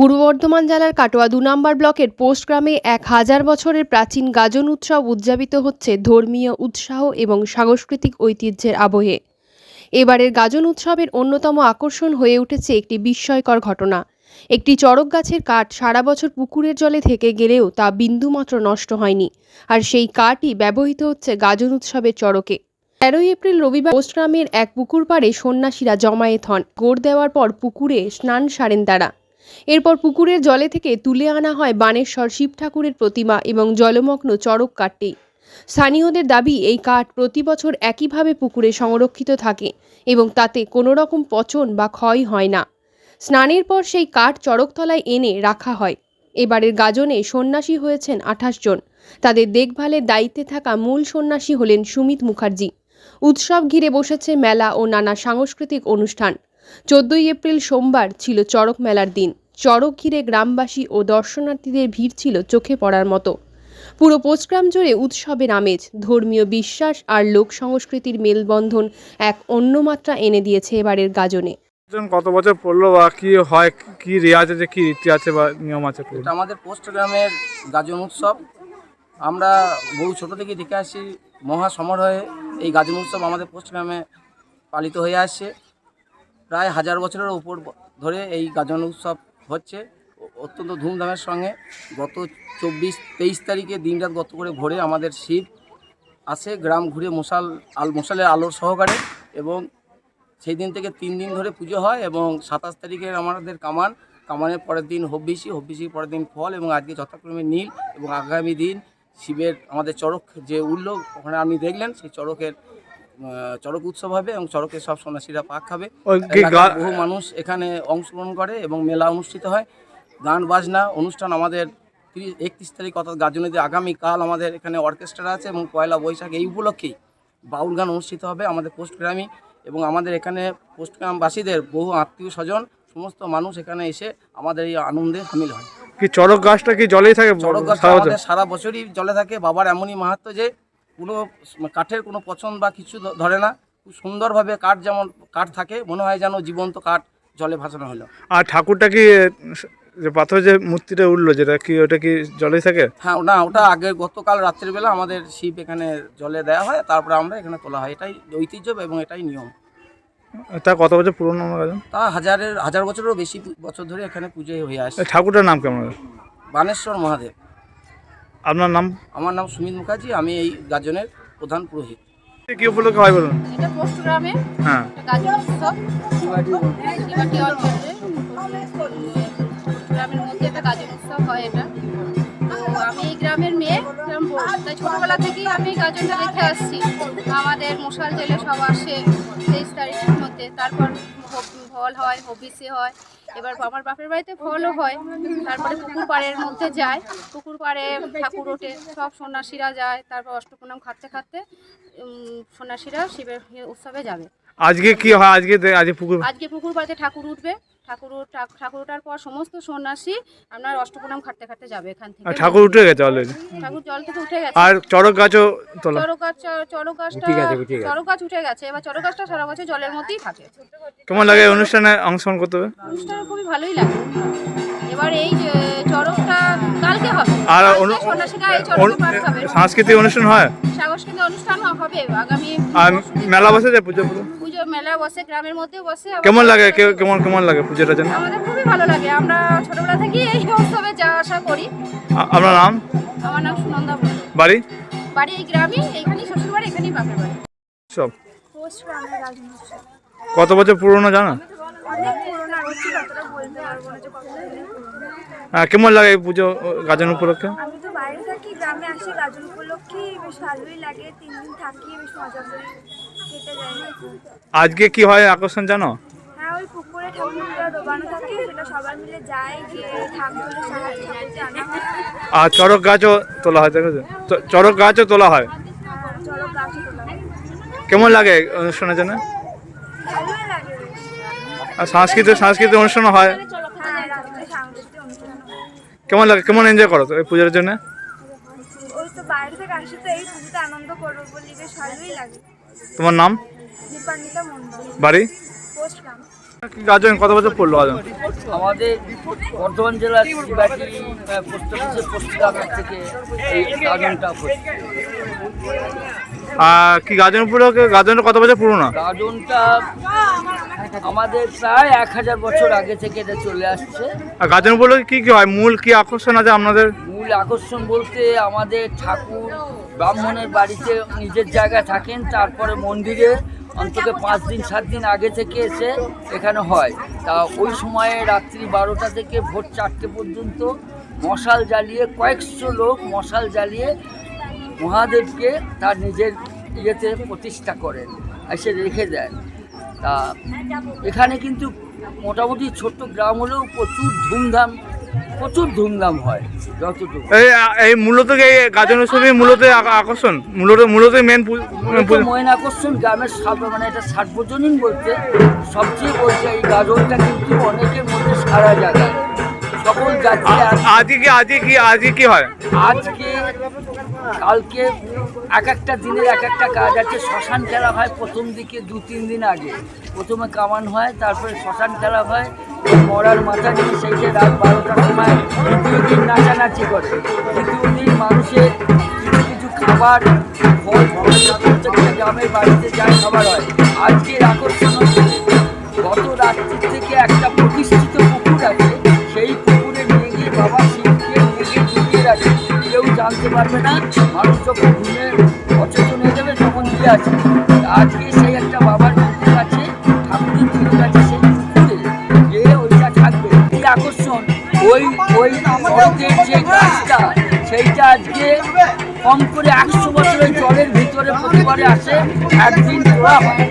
পূর্ব বর্ধমান জেলার কাটোয়া দু নম্বর ব্লকের পোস্ট গ্রামে এক হাজার বছরের প্রাচীন গাজন উৎসব উদযাপিত হচ্ছে ধর্মীয় উৎসাহ এবং সাংস্কৃতিক ঐতিহ্যের আবহে। এবারের গাজন উৎসবের অন্যতম আকর্ষণ হয়ে উঠেছে একটি বিস্ময়কর ঘটনা। একটি চড়ক গাছের কাঠ সারা বছর পুকুরের জলে থেকে গেলেও তা বিন্দুমাত্র নষ্ট হয়নি, আর সেই কাঠই ব্যবহৃত হচ্ছে গাজন উৎসবের চড়কে। তেরোই এপ্রিল রবিবার পোস্টগ্রামের এক পুকুর পাড়ে সন্ন্যাসীরা জমায়েত হন। গোড় দেওয়ার পর পুকুরে স্নান সারেন তারা। এরপর পুকুরের জলে থেকে তুলে আনা হয় বানেশ্বর শিব ঠাকুরের প্রতিমা এবং জলমগ্ন চড়ক কাঠটি। স্থানীয়দের দাবি, এই কাঠ প্রতি বছর একইভাবে পুকুরে সংরক্ষিত থাকে এবং তাতে কোনো রকম পচন বা ক্ষয় হয় না। স্নানের পর সেই কাঠ চড়কতলায় এনে রাখা হয়। এবারের গাজনে সন্ন্যাসী হয়েছেন আঠাশ জন। তাদের দেখভালের দায়িত্বে থাকা মূল সন্ন্যাসী হলেন সুমিত মুখার্জি। উৎসব ঘিরে বসেছে মেলা ও নানা সাংস্কৃতিক অনুষ্ঠান। চোদ্দই এপ্রিল সোমবার ছিল চড়ক মেলার দিন। চড়ক ঘিরে গ্রামবাসী ও দর্শনার্থীদের ভিড় ছিল চোখে পড়ার মতো। পুরো পোস্টগ্রাম জুড়ে উৎসবের আমেজ ধর্মীয় বিশ্বাস আর লোক সংস্কৃতির মেলবন্ধন এক অন্য মাত্রা এনে দিয়েছে এবারের গাজনে। কত বছর পড়ল বা কি হয় কি রেওয়াজ আছে কি রীতি আছে বা নিয়ম আছে এটা আমাদের পোস্ট গ্রামের গাজন উৎসব। আমরা বহু ছোট থেকে দেখে আসি মহা সমারোহে এই গাজন উৎসব আমাদের পোস্ট গ্রামে পালিত হয়ে আসছে। প্রায় হাজার বছরের উপর ধরে এই গাজন উৎসব হচ্ছে অত্যন্ত ধুমধামের সঙ্গে গত চব্বিশ, তেইশ তারিখে দিনরাত গত করে ভোরে আমাদের শিব আসে গ্রাম ঘুরে মশাল আল, মশালের আলোর সহকারে এবং সেই দিন থেকে তিন দিন ধরে পুজো হয় এবং সাতাশ তারিখের আমাদের কামান, কামানের পরের দিন হব্বিসি হব্বিসির পরের দিন ফল এবং আজকে যথাক্রমে নীল এবং আগামী দিন শিবের আমাদের চড়ক যে উঠল ওখানে আপনি দেখলেন, সেই চড়কের চড়ক উৎসব হবে এবং চড়কের সব সন্ন্যাসীরা পাক খাবে। বহু মানুষ এখানে অংশগ্রহণ করে এবং মেলা অনুষ্ঠিত হয়। গান বাজনা অনুষ্ঠান আমাদের তিরিশ একত্রিশ তারিখ অর্থাৎ গাজনেতে আগামীকাল আমাদের এখানে অর্কেস্ট্রা আছে এবং পয়লা বৈশাখ এই উপলক্ষেই বাউল গান অনুষ্ঠিত হবে আমাদের পোস্ট গ্রামে এবং আমাদের এখানে পোস্ট গ্রামবাসীদের বহু আত্মীয় স্বজন সমস্ত মানুষ এখানে এসে আমাদের এই আনন্দে সামিল হয়। কি চড়ক গাছটা কি জলেই থাকে চড়ক গাছ আমাদের সারা বছরই জলে থাকে। বাবার এমনই মাহাত্ম যে কোনো কাঠের কোনো পছন্দ বা কিছু ধরে না খুব সুন্দরভাবে কাঠ যেমন কাঠ থাকে মনে হয় যেন জীবন্ত কাঠ জলে ভাসানো হলো। আর ঠাকুরটা কি যে পাথর যে মূর্তিটা উঠল যেটা কি ওটা কি জলে থাকে? হ্যাঁ না ওটা আগে গতকাল রাত্রিবেলা আমাদের শিব এখানে জলে দেওয়া হয় তারপরে আমরা এখানে তোলা হয়। এটাই ঐতিহ্য এবং এটাই নিয়ম। তা কত বছর পুরনো তা হাজারের হাজার বছরেরও বেশি বছর ধরে এখানে পুজো হয়ে আসে ঠাকুরটার নাম কেমন? বানেশ্বর মহাদেব। আপনার নাম? আমার নাম সুমিত মুখার্জি আমি এই গাজনের প্রধান পুরোহিত। কি উপলক্ষে হয় বলুন? এটা পোস্ট গ্রামে। হ্যাঁ। গাজন উৎসব। শিবাটি অঞ্চলে গ্রামের মধ্যে একটা গাজন উৎসব হয় এটা। তো আমি এই গ্রামের মেয়ে গ্রাম তাই ছোটোবেলা থেকেই আমি গাজনটা দেখে আসছি। আমাদের মশাল জেলে সব আসে তেইশ তারিখের মধ্যে। তারপর ফল হয় হবিসে হয়। এবার আমার বাপের বাড়িতে ফলও হয়। তারপরে পুকুর পাড়ের মধ্যে যায়। পুকুর পাড়ে ঠাকুর ওঠে। সব সন্ন্যাসীরা যায়। তারপর অষ্টপ্রণাম খাচ্ছে খাচ্ছে সন্ন্যাসীরা শিবের উৎসবে যাবে। আজকে কি হয়? আজকে আজকে পুকুর আজকে পুকুর পাড়তে ঠাকুর উঠবে। ঠাকুর ঠাকুর ওঠার পর সমস্ত সন্ন্যাসী আপনার অষ্টপ্রণাম খাটতে খাটতে যাবে এখান থেকে। আর ঠাকুর উঠে গেছে অলরেডি ঠাকুর জল থেকে উঠে গেছে। আর চড়ক গাছও তোলা? চড়ক গাছ চড়ক গাছটা চড়ক গাছ উঠে গেছে। এবার চড়ক গাছটা সারা বছর জলের মধ্যেই থাকে। কেমন লাগে অনুষ্ঠানে অংশগ্রহণ করতে হবে? অনুষ্ঠান খুবই ভালোই লাগে। এবার এই যে চড়কটা কালকে হবে। আর সন্ন্যাসীরা এই চড়কে পাঠ সাংস্কৃতিক অনুষ্ঠান হয়? সাংস্কৃতিক অনুষ্ঠান হবে আগামী আর মেলা বসে যায় পুজো? মেলা বসে গ্রামের মধ্যে বসে কেমন লাগে? কেমন কেমন লাগে পুজোটা যেন আমাদের খুবই ভালো লাগে। আমরা ছোটবেলা থেকেই এই উৎসবে যাওয়া আসা করি। আপনার নাম? আমার নাম সুনন্দা বাড়ি? বাড়ি এই গ্রামে এইখানেই শ্বশুর বাড়ি এখানেই বাপের বাড়ি। সব। কত বছর পুরনো জানো? যে হ্যাঁ, কেমন লাগে এই পুজো গাজন উপলক্ষে? আমি তো বাইরে থাকি গ্রামে আসি গাজন উপলক্ষে বেশ ভালোই লাগে। তিন দিন থাকি বেশ মজা করি। আজকে কি হয় আকর্ষণ জানো? হ্যাঁ ওই পুকুরে ঠাকুরটা ডোবানো থাকে সেটা সবাই মিলে যায় গিয়ে ঠাক তুলে ঠাকুরকে আনা হয়। আর চড়ক গাছও তোলা হয় দেখেছ? চড়ক গাছও তোলা হয়? চড়ক গাছ তোলা হয়। কেমন লাগে অনুষ্ঠানের জন্য? আর সাংস্কৃতিক সাংস্কৃতিক অনুষ্ঠানও হয়। হ্যাঁ সাংস্কৃতিক অনুষ্ঠান হয়। কেমন লাগে কেমন এনজয় করো তো এই পুজোর জন্য? ওই তো বাইরে থেকে আসি তো এই পুজোতে আনন্দ করব বলি বেশ ভালোই লাগে। তোমার নাম? বাড়ি? পোস্ট গ্রাম। কি গাজন কত বছর পড়ল গাজন আমাদের বর্ধমান জেলার শিবাটি পোস্ট অফিসের পোস্ট থেকে এই গাজনটা আর কি গাজন উপলক্ষে গাজনটা কত বছর পুরনো? গাজনটা আমাদের প্রায় এক হাজার বছর আগে থেকে এটা চলে আসছে। আর গাজন উপলক্ষে কি কি হয়? মূল কি আকর্ষণ আছে আপনাদের? মূল আকর্ষণ বলতে আমাদের ঠাকুর ব্রাহ্মণের বাড়িতে নিজের জায়গায় থাকেন, তারপরে মন্দিরে অন্তত পাঁচ দিন, সাত দিন আগে থেকে এসে এখানে হয়। তা ওই সময়ে রাত্রি বারোটা থেকে ভোর চারটে পর্যন্ত মশাল জ্বালিয়ে কয়েকশো লোক মশাল জ্বালিয়ে মহাদেবকে তার নিজের ইয়েতে প্রতিষ্ঠা করেন, এসে রেখে দেন। তা এখানে কিন্তু মোটামুটি ছোট্ট গ্রাম হলেও প্রচুর ধুমধাম প্রচুর ধুমধাম হয় যতটুকু এই এই মূলত এই গাজন উৎসবই মূলত আকর্ষণ মূলত মূলত মেন ময়ন আকর্ষণ গ্রামের মানে এটা সার্বজনীন বলতে সবচেয়ে বলতে এই গাজনটা কিন্তু অনেকের মধ্যে সারা জায়গায়। সকল জাতি আজ- আজকে কি আজকে কি আজকে কি হয়? আজকে কালকে এক একটা দিনের এক একটা কাজ আছে। শ্মশান খেলা হয় প্রথম দিকে দু তিন দিন আগে। প্রথমে কামান হয় তারপরে শ্মশান খেলা হয়। মরার মাথা নিয়ে সেইটা রাত বারোটার সময় দ্বিতীয় দিন নাচানাচি করে। তৃতীয় দিন মানুষের কিছু কিছু খাবার, ফল প্রত্যেকটা গ্রামের বাড়িতে যায় খাবার হয়। আজকের আকর্ষণ হচ্ছে গত রাত্রি থেকে একটা প্রতিষ্ঠিত পুকুর আছে। সেই পুকুরে নিয়ে গিয়ে বাবা শিবকে নিয়ে গিয়ে ডুবিয়ে রাখে। কেউ জানতে পারবে না, মানুষ যখন ঘুমে অচেতন হয়ে যাবে তখন দিয়ে আছে। আজকে সেই একটা বাবার ওই যে গাছটা সেইটা আজকে কম করে একশো বছরের জলের ভিতরে প্রতিবারে আসে একদিন তোলা হয়।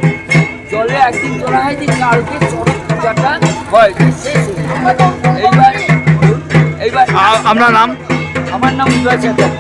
জলে একদিন তোলা হয় যে কালকে চড়ক পূজাটা হয়। শেষ এইবার এইবার আপনার নাম? আমার নাম উদয় চ্যাটার্জি